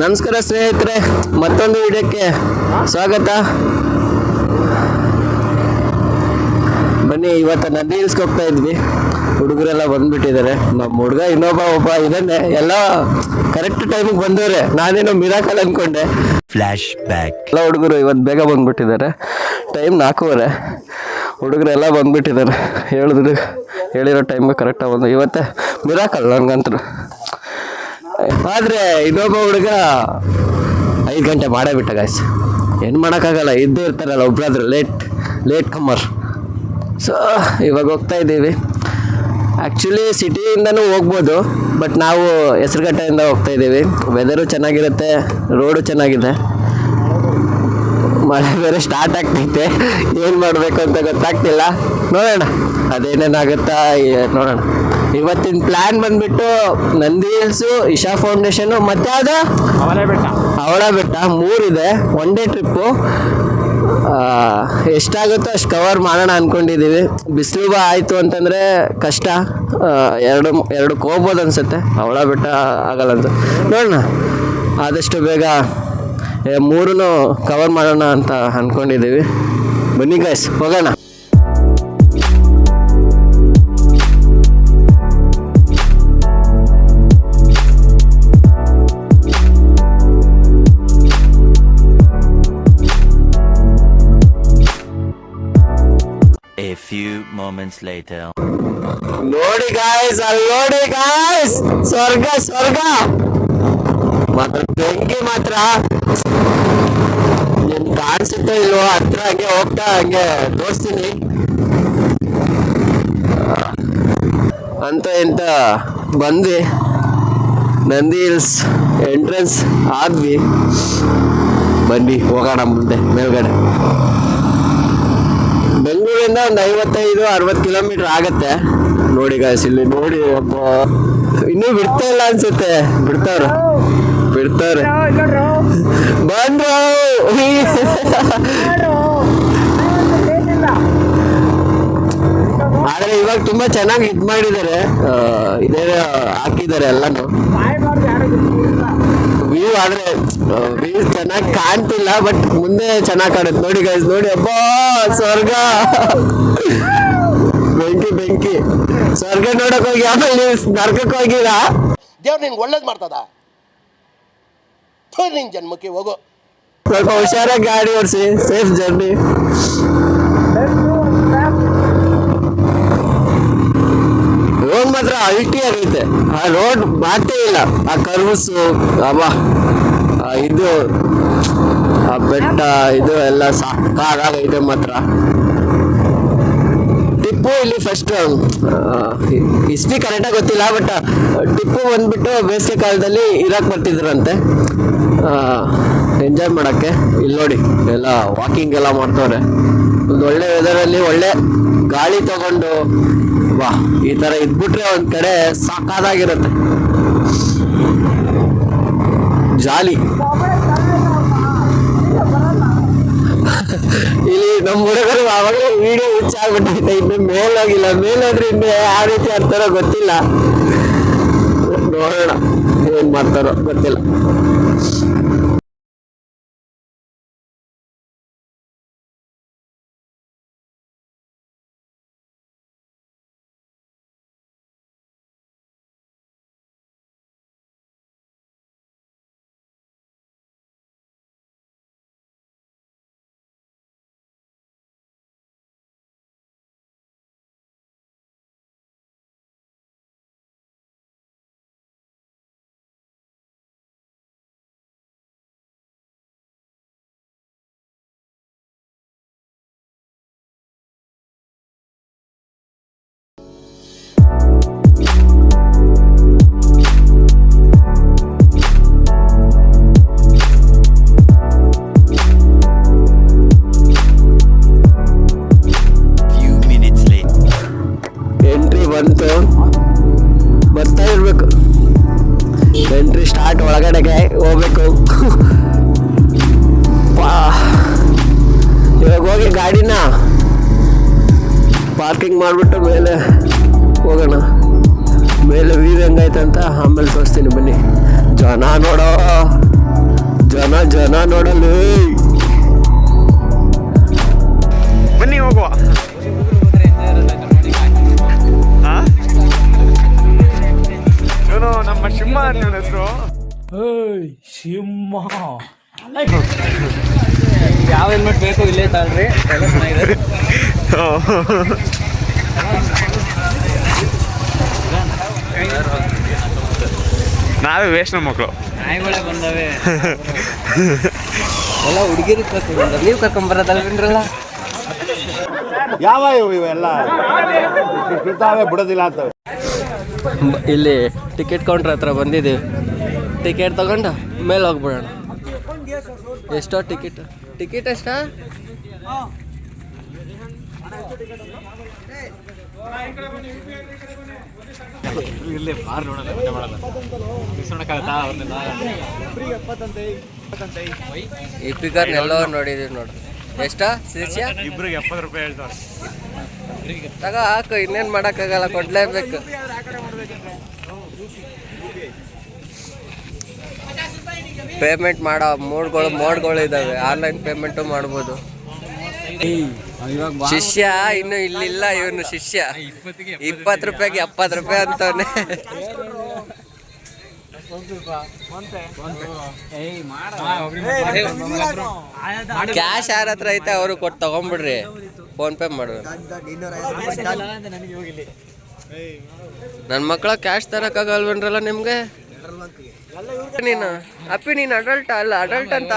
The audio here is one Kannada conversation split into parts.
ನಮಸ್ಕಾರ ಸ್ನೇಹಿತರೆ ಮತ್ತೊಂದು ವಿಡಿಯೋಕ್ಕೆ ಸ್ವಾಗತ. ಬನ್ನಿ ಇವತ್ತು ನದಿ ಹಿಲ್ಸ್ಗೆ ಹೋಗ್ತಾ ಇದ್ವಿ. ಹುಡುಗರೆಲ್ಲ ಬಂದ್ಬಿಟ್ಟಿದ್ದಾರೆ. ನಮ್ಮ ಹುಡುಗ ಇನ್ನೊಬ್ಬ ಒಬ್ಬ ಇದನ್ನೇ ಎಲ್ಲ ಕರೆಕ್ಟ್ ಟೈಮಿಗೆ ಬಂದವ್ರೆ. ನಾನೇನೋ ಮಿರಾಕಲ್ ಅನ್ಕೊಂಡೆ. ಬ್ಯಾಕ್ ಎಲ್ಲ ಹುಡುಗರು ಇವತ್ತು ಬೇಗ ಬಂದ್ಬಿಟ್ಟಿದ್ದಾರೆ. ಟೈಮ್ ನಾಲ್ಕೂವರೆ. ಹುಡುಗರೆಲ್ಲ ಬಂದ್ಬಿಟ್ಟಿದ್ದಾರೆ. ಹೇಳಿದ್ರು ಹೇಳಿರೋ ಟೈಮ್ಗೆ ಕರೆಕ್ಟಾಗಿ ಬಂದು. ಇವತ್ತೇ ಮಿರಾಕಲ್ ನನಗಂತೂ ಆದರೆ ಇನ್ನೊಬ್ಬ ಹುಡುಗ ಐದು ಗಂಟೆ ಮಾಡೇ ಬಿಟ್ಟ ಗಾಯ್ಸ್ ಏನು ಮಾಡೋಕ್ಕಾಗಲ್ಲ, ಇದ್ದೇ ಇರ್ತಾರಲ್ಲ ಒಬ್ರಾದ್ರೆ ಲೇಟ್ ಲೇಟ್ ಕಮ್ಮರ್ ಸೊ ಇವಾಗ ಹೋಗ್ತಾ ಇದ್ದೀವಿ. ಆ್ಯಕ್ಚುಲಿ ಸಿಟಿಯಿಂದನೂ ಹೋಗ್ಬೋದು ಬಟ್ ನಾವು ಹೆಸರುಘಟ್ಟೆಯಿಂದ ಹೋಗ್ತಾ ಇದ್ದೀವಿ. ವೆದರು ಚೆನ್ನಾಗಿರುತ್ತೆ ರೋಡು ಚೆನ್ನಾಗಿದೆ. ಮಳೆ ಬೇರೆ ಸ್ಟಾರ್ಟ್ ಆಗ್ತೈತೆ. ಏನು ಮಾಡಬೇಕು ಅಂತ ಗೊತ್ತಾಗ್ತಿಲ್ಲ. ನೋಡೋಣ. ಅದೇನೇನಾಗುತ್ತಾ ನೋಡೋಣ. ಇವತ್ತಿನ ಪ್ಲಾನ್ ಬಂದ್ಬಿಟ್ಟು ನಂದಿ ಹಿಲ್ಸು ಇಶಾ ಫೌಂಡೇಶನ್ ಮತ್ತೆ ಯಾವುದು ಅವಳ ಬೆಟ್ಟ. ಮೂರಿದೆ. ಒನ್ ಡೇ ಟ್ರಿಪ್ಪು ಎಷ್ಟಾಗುತ್ತೋ ಅಷ್ಟು ಕವರ್ ಮಾಡೋಣ ಅಂದ್ಕೊಂಡಿದ್ದೀವಿ ಬಿಸಿಲು ಆಯಿತು ಅಂತಂದರೆ ಕಷ್ಟ. ಎರಡು ಎರಡು ಎರಡಕ್ಕೆ ಹೋಗ್ಬೋದು ಅನ್ಸುತ್ತೆ. ಅವಳ ಬೆಟ್ಟ ಆಗಲ್ಲ ಅಂತ. ನೋಡೋಣ. ಆದಷ್ಟು ಬೇಗ ಮೂರೂ ಕವರ್ ಮಾಡೋಣ ಅಂತ ಅಂದ್ಕೊಂಡಿದ್ದೀವಿ ಬನ್ನಿ ಗೈಸ್ ಹೋಗೋಣ. Few moments later. ನೋಡಿ ಗಾಯ್ಸ್ ಅಲ್ಲಿ ನೋಡಿ ಗಾಯ್ಸ್ ಸ್ವರ್ಗ ಸ್ವರ್ಗ. ಮಾತ್ರ ಬೆಂಕಿ ಮಾತ್ರ. ನಿಮ್ ಕಾಣಿಸುತ್ತೋ ಇಲ್ವೋ, ಹತ್ರ ಹಂಗೆ ಹೋಗ್ತಾ ಹಂಗೆ ತೋರಿಸ್ತೀನಿ. ಅಂತ ಎಂತ ಬಂದ್ವಿ. ನಂದಿ ಹಿಲ್ಸ್ ಎಂಟ್ರೆನ್ಸ್ ಆದ್ವಿ ಬನ್ನಿ, ಹೋಗೋಣ ಮುಂದೆ, ಮೇಲ್ಗಡೆ. ಬೆಂಗಳೂರಿಂದ ಒಂದು ಐವತ್ತೈದು ಅರವತ್ತು ಕಿಲೋಮೀಟರ್ ಆಗತ್ತೆ. ನೋಡಿ ಗಾಯ್ಸ್ ಇಲ್ಲಿ ನೋಡಿ ಒಬ್ಬ ಇನ್ನೂ ಬಿಡ್ತಾ ಇಲ್ಲ ಅನ್ಸುತ್ತೆ. ಬಿಡ್ತಾವ್ರ. ಬಿಡ್ತಾವ್ರೆ ಬಂದ್ರು. ಆದ್ರೆ ಇವಾಗ ತುಂಬಾ ಚೆನ್ನಾಗಿ ಇದ್ ಮಾಡಿದ್ದಾರೆ. ಇದೇ ಹಾಕಿದ್ದಾರೆ ಎಲ್ಲಾನು. ವ್ಯೂ ಆದ್ರೆ ಚೆನ್ನಾಗಿ ಕಾಣ್ತಿಲ್ಲ ಬಟ್ ಮುಂದೆ ಚೆನ್ನಾಗಿ ಕಾಣುತ್ತೆ. ನೋಡಿ ಗೈಸ್ ನೋಡಿ ಅಬ್ಬಾ ಸ್ವರ್ಗ. ಬೆಂಕಿ ಬೆಂಕಿ. ಸ್ವರ್ಗ ನೋಡಕ್ ಹೋಗಿ ಆಮೇಲೆ ನೀವು ನರ್ಕಕ್ಕೆ ಹೋಗಿಲ್ಲ ದೇವ್ರು ನಿನ್ಗೆ ಒಳ್ಳೇದು ಮಾಡ್ತದ? ನಿನ್ ಜನ್ಮಕ್ಕೆ ಹೋಗು. ಸ್ವಲ್ಪ ಹುಷಾರಾಗಿ ಗಾಡಿ ಓಡಿಸಿ ಸೇಫ್ ಜರ್ನಿ ಮಾತ್ರ ಅಲ್ಟಿ ಆಗೈತೆ. ಆ ರೋಡ್ ಮಾತೇ ಇಲ್ಲ. ಆ ಕರ್ವ್ಸು ಅವ ಇದು, ಆ ಬೆಟ್ಟ, ಇದು ಎಲ್ಲ ಸಾಕಾಗೈತೆ ಮಾತ್ರ. ಟಿಪ್ಪು ಇಲ್ಲಿ ಫಸ್ಟ್ ಹಿಸ್ಟ್ರಿ ಕರೆಕ್ಟಾಗಿ ಗೊತ್ತಿಲ್ಲ ಬಟ್ ಟಿಪ್ಪು ಬಂದ್ಬಿಟ್ಟು ಬೇಸಿಗೆ ಕಾಲದಲ್ಲಿ ಇರಾಕ್ ಬರ್ತಿದ್ರಂತೆ. ಎಂಜಾಯ್ ಮಾಡೋಕ್ಕೆ. ಇಲ್ಲಿ ನೋಡಿ, ಎಲ್ಲ ವಾಕಿಂಗ್ ಎಲ್ಲ ಮಾಡ್ತವ್ರೆ. ಒಂದು ಒಳ್ಳೆ ವೆದರಲ್ಲಿ ಒಳ್ಳೆ ಗಾಳಿ ತಗೊಂಡು ವಾ ಈ ತರ ಇದ್ಬಿಟ್ರೆ ಒಂದ್ ಕಡೆ ಸಾಕಾದಾಗಿರುತ್ತೆ. ಜಾಲಿ. ಇಲ್ಲಿ ನಮ್ಮ ಹುಡುಗರು ಆವಾಗಲೇ ವಿಡಿಯೋ ಹುಚ್ಚಾಗ್ಬಿಟ್ಟೈತೆ ಇನ್ನು ಮೇಲೋಗಿಲ್ಲ ಮೇಲೋದ್ರೆ ಇನ್ನು ಯಾವ ರೀತಿ ಆಡ್ತಾರೋ ಗೊತ್ತಿಲ್ಲ. ನೋಡೋಣ ಏನ್ ಮಾಡ್ತಾರೋ ಗೊತ್ತಿಲ್ಲ. ಪಾರ್ಕಿಂಗ್ ಮಾಡಿಬಿಟ್ಟು ಮೇಲೆ ಹೋಗೋಣ. ಮೇಲೆ ವ್ಯೂ ಹೆಂಗೈತೆ ಅಂತ ಆಮೇಲೆ ತೋರಿಸ್ತೀನಿ ಬನ್ನಿ. ಜನ ನೋಡೋ ಜನ ಜನ ನೋಡಲು. ಬನ್ನಿ ಹೋಗುವ? ಇವನು ನಮ್ಮ ಸಿಂಹ ಅಂತ ಇವನ ಸಿಂಹ. ಯಾವ ಹೆಲ್ಮೆಟ್ ಬೇಕು ಇಲ್ಲೇ ತಾಳ್ರಿ ಎಲ್ಲ ಚೆನ್ನಾಗಿದೆ ನಾವೇ ವೇಸ್ಟ್ ನಮ್ಮ ಮಕ್ಕಳು ನಾಯಿಗಳೇ ಬಂದವೆ. ಎಲ್ಲ ಹುಡುಗಿರು ಕರ್ಕೊಂಡ್ ನೀವು ಕರ್ಕೊಂಬರೋದಲ್ವೇನ್ರಲ್ಲ ಯಾವ ಇವು ಇವೆಲ್ಲ? ಬಿಡ್ತಾವೆ ಬಿಡೋದಿಲ್ಲ ಅಂತ. ಇಲ್ಲಿ ಟಿಕೆಟ್ ಕೌಂಟ್ರ್ ಹತ್ರ ಬಂದಿದ್ದೀವಿ. ಟಿಕೆಟ್ ತಗೊಂಡು ಮೇಲೆ ಹೋಗ್ಬಿಡೋಣ. ಎಷ್ಟೋ ಟಿಕೆಟ್. ಟಿಕೆಟ್ ಎಷ್ಟಾ? ಇಲ್ಲೇ ಬಾರ್ ನೋಡಲ್ಲ ಊಟ ಮಾಡಲ್ಲ ಮಿಸ್ಕೊಳಕ್ಕಾಗತ್ತಾ ಅವ್ರನ್ನೆಲ್ಲ ಈ ಪಿಕರ್ ಎಲ್ಲೋ ನೋಡಿದೀವಿ ನೋಡು. ಎಷ್ಟಾ ಇಬ್ರಿಗೆ ಎಪ್ಪತ್ತು ರೂಪಾಯಿ ಹೇಳ್ತಾರೆ. ತಗ ಹಾಕು ಇನ್ನೇನು ಮಾಡೋಕ್ಕಾಗಲ್ಲ ಕೊಡ್ಲೇಬೇಕು. ಪೇಮೆಂಟ್ ಮಾಡೋ ಮೋಡ್ಗಳು ಮೋಡ್ಗಳು ಇದ್ದಾವೆ ಆನ್ಲೈನ್ ಪೇಮೆಂಟು ಮಾಡ್ಬೋದು. ಶಿಷ್ಯ ಇನ್ನು ಇಲ್ಲಿಲ್ಲ ಇವನು ಶಿಷ್ಯ. ಇಪ್ಪತ್ತು ರೂಪಾಯಿಗೆ ಎಪ್ಪತ್ತು ರೂಪಾಯಿ ಅಂತವನೆ. ಕ್ಯಾಶ್ ಯಾರ ಹತ್ರ ಐತೆ ಅವರು ಕೊಟ್ಟು ತಗೊಂಬಿಡ್ರಿ. ಫೋನ್ ಪೇ ಮಾಡು ನನ್ನ ಮಕ್ಕಳ ಕ್ಯಾಶ್ ತರಕ್ಕಾಗಲ್ವೇನ್ರಲ್ಲ ನಿಮ್ಗೆ? ನೀನು. ಅಪ್ಪಿ ನೀನು ಅಡಲ್ಟ್ ಅಲ್ಲ ಅಡಲ್ಟ್ ಅಂತ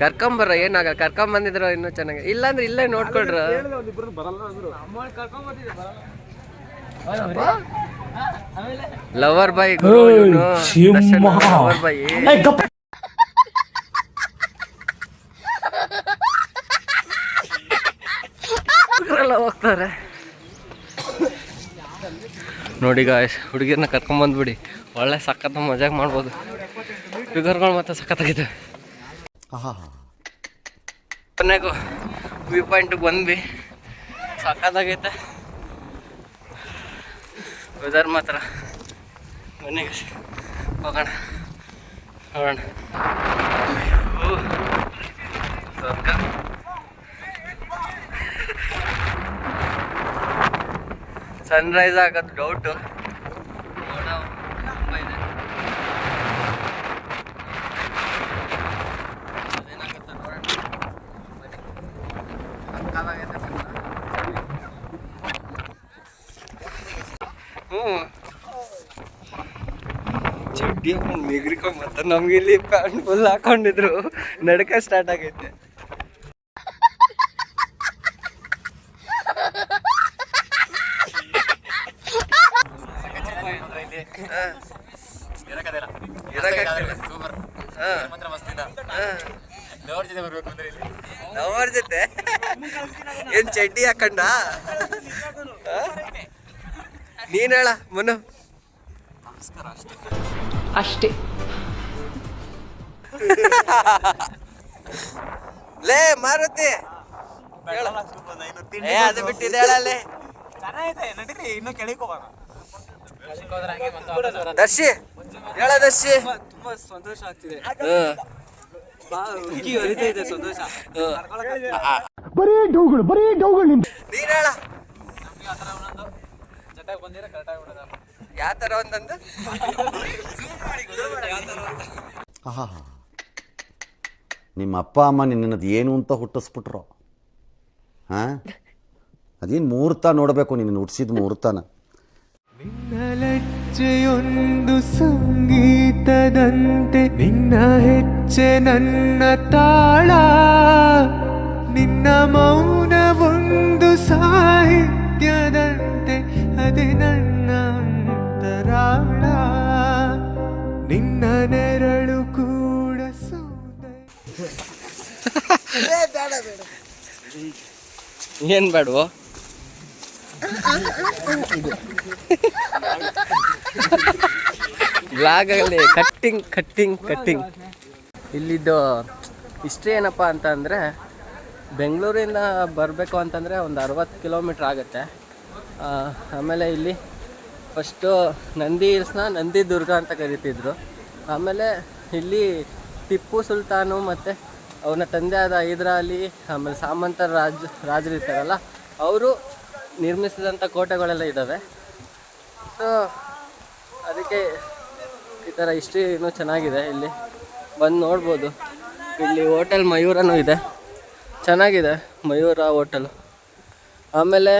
ಕರ್ಕೊಂಬರ್ರ ಏನಾಗಲ್ಲ ಕರ್ಕೊಂಬಂದಿದ್ರು ಇನ್ನೂ ಚೆನ್ನಾಗಿ ಇಲ್ಲಾಂದ್ರೆ ಇಲ್ಲೇ ನೋಡ್ಕೊಳ್ರ ಲವರ್ ಬಾಯ್ ಲವರ್ ಬಾಯ್. ಹುಡುಗರೆಲ್ಲ ಹೋಗ್ತಾರೆ. ನೋಡಿ ಗಾಯ್ಸ್ ಹುಡುಗಿರ್ನ ಕರ್ಕೊಂಬಂದ್ಬಿಡಿ. ಒಳ್ಳೆ ಸಖತ್ ಮಜಾಕ್ ಮಾಡ್ಬೋದು. ಫಿಗರ್ಗಳು ಮತ್ತೆ ಸಖತ್ತಾಗಿದೆ. ಕೊನೆಗೂ ವ್ಯೂ ಪಾಯಿಂಟಿಗೆ ಬಂದ್ವಿ. ಸಖತ್ತಾಗೈತೆ ವೆದರ್ ಮಾತ್ರ. ಮನೆಗೆ ಹೋಗೋಣ. ಹೋಗೋಣ. ಸ್ವರ್ಗ. ಸನ್ರೈಸ್ ಆಗೋದು ಡೌಟು ತುಂಬ ಇದೆ ಅದೇನಾಗುತ್ತೆ ನೋಡೋಣ ಬನ್ನಿ. ಸಕ್ಕತ್ತಾಗೈತೆ ಸುಮ್ನೆ. ಹ್ಞೂ ಚಡ್ಡಿ ಹಾಕೊಂಡು ಮಿಗ್ರಿಕೊಂಡ್ ಮತ್ತೆ ನಮ್ಗೆ ಇಲ್ಲಿ ಪ್ಯಾಂಟ್ ಫುಲ್ ಹಾಕೊಂಡಿದ್ರು. ನಡಕ ಸ್ಟಾರ್ಟ್ ಆಗೈತೆ. ನವರ್ ಜೊತೆ. ಏನ್ ಚಡ್ಡಿ ಹಾಕಂಡ? ನೀನ್ ಹೇಳ ಮನು. ಅಷ್ಟೇ. ಲೇ ಮಾರುತಿ. ಹೇಳು. ಏ ಅದು ಬಿಟ್ಟಿದೆ ಹೇಳಲ್ಲೇ ದರ್ಶಿ ಹೇಳ ದರ್ಶಿ. ತುಂಬಾ ಸಂತೋಷ ಆಗ್ತಿದೆ. ಹ್ಮ್. ಬರೀ ಡೌಗಳು ಇದೆ ಸಂತೋಷ ನೀನ್ ಹೇಳ. ಜೊತೆಗೆ ಬಂದಿರ ಕರೆಕ್ಟಾಗಿ ಬಿಡೋದ ಯಾವ ತರ ಒಂದಂದು ಆಹಾ. ನಿಮ್ಮ ಅಪ್ಪ ಅಮ್ಮ ನಿನ್ನದು ಏನು ಅಂತ ಹುಟ್ಟಿಸ್ಬಿಟ್ರು. ಹಾ? ಅದೇನು ಮುಹೂರ್ತ ನೋಡಬೇಕು ನಿನ್ನ ಹುಟ್ಟಿಸಿದ ಮುಹೂರ್ತನ ಹೆಚ್ಚೆಯೊಂದು ಸಂಗೀತದಂತೆ ನಿನ್ನ ಹೆಚ್ಚೆ ನನ್ನ ತಾಳ. ನಿನ್ನ ಮೌನವೊಂದು ಸಾಹಿತ್ಯದಂತೆ ಅದೇ ನನ್ನಂತರಾಳ ನಿನ್ನ ನೆರಳು ಕೂಡ ಏನ್ ಬೇಡವೋ? ಬ್ಲಾಗಲ್ಲಿ ಕಟ್ಟಿಂಗ್ ಕಟ್ಟಿಂಗ್ ಕಟ್ಟಿಂಗ್ ಇಲ್ಲಿದ್ದು ಹಿಸ್ಟ್ರಿ ಏನಪ್ಪ ಅಂತ ಅಂದರೆ ಬೆಂಗಳೂರಿಂದ ಬರಬೇಕು ಅಂತಂದರೆ ಒಂದು ಅರವತ್ತು ಕಿಲೋಮೀಟ್ರ್ ಆಗುತ್ತೆ. ಆಮೇಲೆ ಇಲ್ಲಿ ಫಸ್ಟು ನಂದಿ ಹಿಲ್ಸ್ನ ನಂದಿ ದುರ್ಗ ಅಂತ ಕರಿತಿದ್ರು. ಆಮೇಲೆ ಇಲ್ಲಿ ಟಿಪ್ಪು ಸುಲ್ತಾನು ಮತ್ತು ಅವನ ತಂದೆ ಆದ ಹೈದರಾಲಿ ಆಮೇಲೆ ಸಾಮಂತರ ರಾಜ, ರಾಜರು ಇರ್ತಾರಲ್ಲ, ಅವರು ನಿರ್ಮಿಸಿದಂಥ ಕೋಟೆಗಳೆಲ್ಲ ಇದ್ದಾವೆ ಸೊ ಅದಕ್ಕೆ ಈ ಥರ ಹಿಸ್ಟ್ರಿ ಇನ್ನೂ ಚೆನ್ನಾಗಿದೆ ಇಲ್ಲಿ. ಬಂದು ನೋಡ್ಬೋದು. ಇಲ್ಲಿ ಹೋಟೆಲ್ ಮಯೂರನೂ ಇದೆ. ಚೆನ್ನಾಗಿದೆ ಮಯೂರ ಹೋಟೆಲು ಆಮೇಲೆ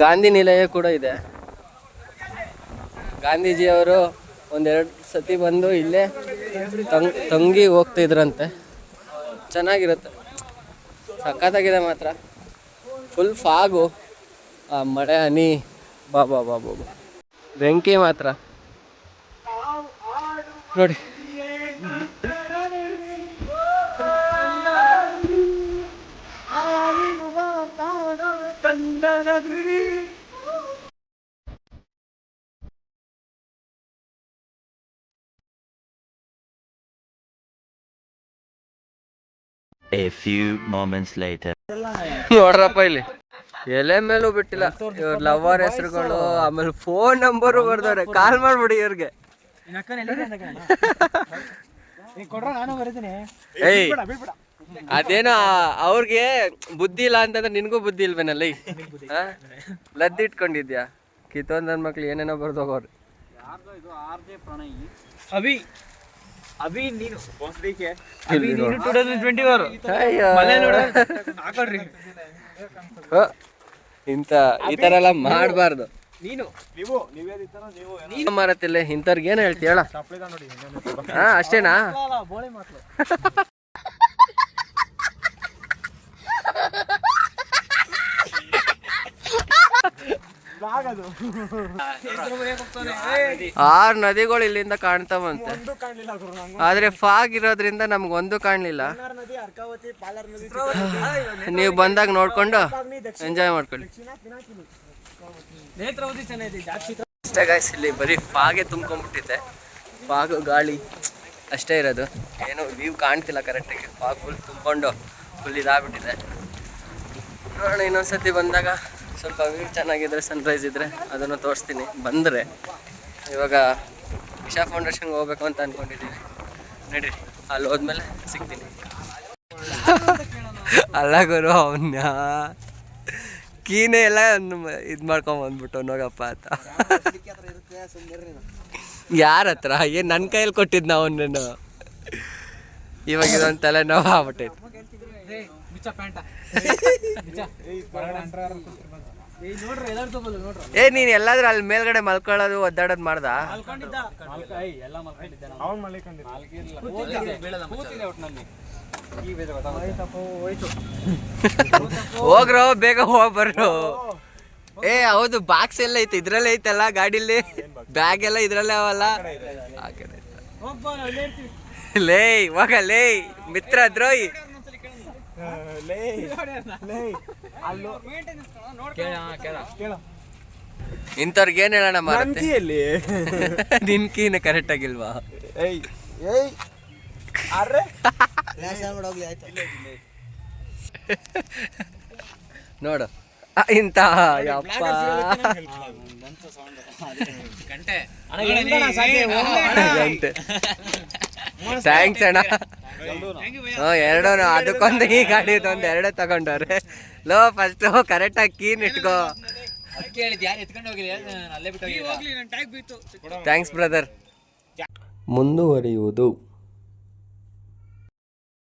ಗಾಂಧಿ ನಿಲಯ ಕೂಡ ಇದೆ. ಗಾಂಧೀಜಿಯವರು ಒಂದೆರಡು ಸತಿ ಬಂದು ಇಲ್ಲೇ ತಂಗ್, ತಂಗಿ ಹೋಗ್ತಿದ್ರಂತೆ. ಚೆನ್ನಾಗಿರುತ್ತೆ. ಸಖತ್ತಾಗಿದೆ ಮಾತ್ರ. ಫುಲ್ ಫಾಗು ಆ ಮಳೆ, ಹನಿ, ಬಾ ಬಾ ಬಾ ಬಾ ಬಾ. ಬೆಂಕಿ ಮಾತ್ರ. ನೋಡಿ. A few moments later. ನೋಡ್ರಪ್ಪ ಇಲ್ಲಿ. ಎಲೆ ಮೇಲೂ ಬಿಟ್ಟಿಲ್ಲ. ಇವ್ರ ಲವರ್ ಹೆಸರುಗಳು ಆಮೇಲೆ ಫೋನ್ ನಂಬರು ಬರ್ದವ್ರೆ. ಕಾಲ್ ಮಾಡ್ಬಿಡಿ ಇವ್ರಿಗೆ. ಏಯ್. ಅದೇನೋ ಅವ್ರಿಗೆ ಬುದ್ಧಿ ಇಲ್ಲ ಅಂತಂದ್ರೆ ನಿನಗೂ ಬುದ್ಧಿ ಇಲ್ವೇನಲ್ಲ? ಲದ್ದಿ ಇಟ್ಕೊಂಡಿದ್ಯಾ? ಕಿತ್ತೊಂದ್ ನನ್ ಮಕ್ಳು ಏನೇನೋ ಬರ್ದೋಗೋರು. ಅಭಿ ಅಭಿ ನೀನು ಇಲ್ಲಿ ನೀನು ಟೂ ತೌಸಂಡ್ ಟ್ವೆಂಟಿ ಫೋರ್ ಅಯ್ಯೋ. ಹಾಕೊಳ್ರಿ. ಹ. ಇಂಥ ಈ ಥರ ಎಲ್ಲ ಮಾಡಬಾರ್ದು. ನೀನು. ಮಾರತ್ತಿಲ್ಲ ಇಂಥವ್ರಿಗೆ ಏನು ಹೇಳ್ತಿ ಹೇಳ ಹಾ ಅಷ್ಟೇನಾ ಬೋಳೆ ಮಾತು ಆರು ನದಿಗಳು ಇಲ್ಲಿಂದ ಕಾಣ್ತಾವಂತೆ. ಆದ್ರೆ ಫಾಗ್ ಇರೋದ್ರಿಂದ ನಮ್ಗೆ ಒಂದು ಕಾಣ್ಲಿಲ್ಲ. ನೀವು ಬಂದಾಗ ನೋಡ್ಕೊಂಡು ಎಂಜಾಯ್ ಮಾಡ್ಕೊಳ್ಳಿ. ಅಷ್ಟೇ ಗಾಯ್ಸ್ ಇಲ್ಲಿ ಬರೀ ಫಾಗೆ ತುಂಬ್ಕೊಂಡ್ಬಿಟ್ಟಿದೆ. ಫಾಗ್ ಗಾಳಿ ಅಷ್ಟೇ ಇರೋದು. ಏನು ವ್ಯೂ ಕಾಣ್ತಿಲ್ಲ ಕರೆಕ್ಟಾಗಿ ಫಾಗ್ ಫುಲ್ ತುಂಬಿಕೊಂಡು ಫುಲ್ ಇದಾಗ್ಬಿಟ್ಟಿದೆ. ನೋಡೋಣ ಇನ್ನೊಂದ್ಸತಿ ಬಂದಾಗ. ಸ್ವಲ್ಪ ವ್ಯೂ ಚೆನ್ನಾಗಿದ್ರೆ ಸನ್ರೈಸ್ ಇದ್ದರೆ ಅದನ್ನು ತೋರಿಸ್ತೀನಿ. ಬಂದರೆ ಇವಾಗ ಇಶಾ ಫೌಂಡೇಶನ್ಗೆ ಹೋಗ್ಬೇಕು ಅಂತ ಅಂದ್ಕೊಂಡಿದ್ದೀನಿ ನಡ್ರಿ ಅಲ್ಲಿ ಹೋದ್ಮೇಲೆ ಸಿಗ್ತೀನಿ. ಅಲ್ಲ ಗುರು ಅವನ್ನ ಕೀನೆ ಎಲ್ಲ ಇದು ಮಾಡ್ಕೊಂಡ್ ಬಂದ್ಬಿಟ್ಟು ನೋಗಪ್ಪ ಅಂತ. ಯಾರ ಹತ್ರ? ಏನು ನನ್ನ ಕೈಯಲ್ಲಿ ಕೊಟ್ಟಿದ್ನ ಅವನನ್ನು? ಇವಾಗ ಇದೊಂದು ತಲೆನೋವು ಆಗ್ಬಿಟ್ಟೈತೆ. ಏ ನೀನ್ ಎಲ್ಲಾದ್ರೂ ಅಲ್ಲಿ ಮೇಲ್ಗಡೆ ಮಲ್ಕೊಳ್ಳೋದು ಒದ್ದಾಡೋದು ಮಾಡ್ದ? ಮಲ್ಕೊಂಡಿದ್ದ? ಎಲ್ಲ ಮಲ್ಕೊಂಡಿದ್ದ ಅವ್ನು ಮಲ್ಕೊಂಡಿದ್ದ. ಬೀಳಲ್ಲ ಕೂತಿದೆ ಒಟ್ನಲ್ಲಿ. ಈ ಬೇರೆ ಹೋಯ್ತು. ಹೋಗ್ರೋ ಬೇಗ ಹೋಗ್ಬರ್ರು ಏ ಹೌದು ಬಾಕ್ಸ್ ಎಲ್ಲ ಐತೆ ಇದ್ರಲ್ಲೇ ಐತಲ್ಲ ಗಾಡಿಲಿ? ಬ್ಯಾಗ್ ಎಲ್ಲ ಇದ್ರಲ್ಲೇ ಅವಲ್ಲ? ಲೇಯ್ ಇವಾಗ ಲೇಯ್. ಮಿತ್ರ ನಾವು ಲೇ. ಲೇ. ದ್ರೋಹಿ ಇಂಥವ್ರಿಗೆ ಏನು ಹೇಳೋಣ ಮಾರತ್ತೆ? ನಿನ್ ಕೀನ ಕರೆಕ್ಟ್ ಆಗಿಲ್ವಾ? ನೋಡು. ಇಂತ ಇಂಥ ಯಪ್ಪ. ಗಂಟೆ. ಗಂಟೆ. ಥ್ಯಾಂಕ್ಸ್ ಅಣ್ಣ. ಎರಡೂ ಅದಕ್ಕೊಂದು ಈ ಗಾಡಿ ಒಂದು ಎರಡೇ ತಗೊಂಡವ್ರೆ. ಲೋ ಫಸ್ಟ್ ಕರೆಕ್ಟಾಗಿ ಕೀನ್ ಇಟ್ಕೋ. ಥ್ಯಾಂಕ್ಸ್ ಬ್ರದರ್ ಮುಂದುವರಿಯುವುದು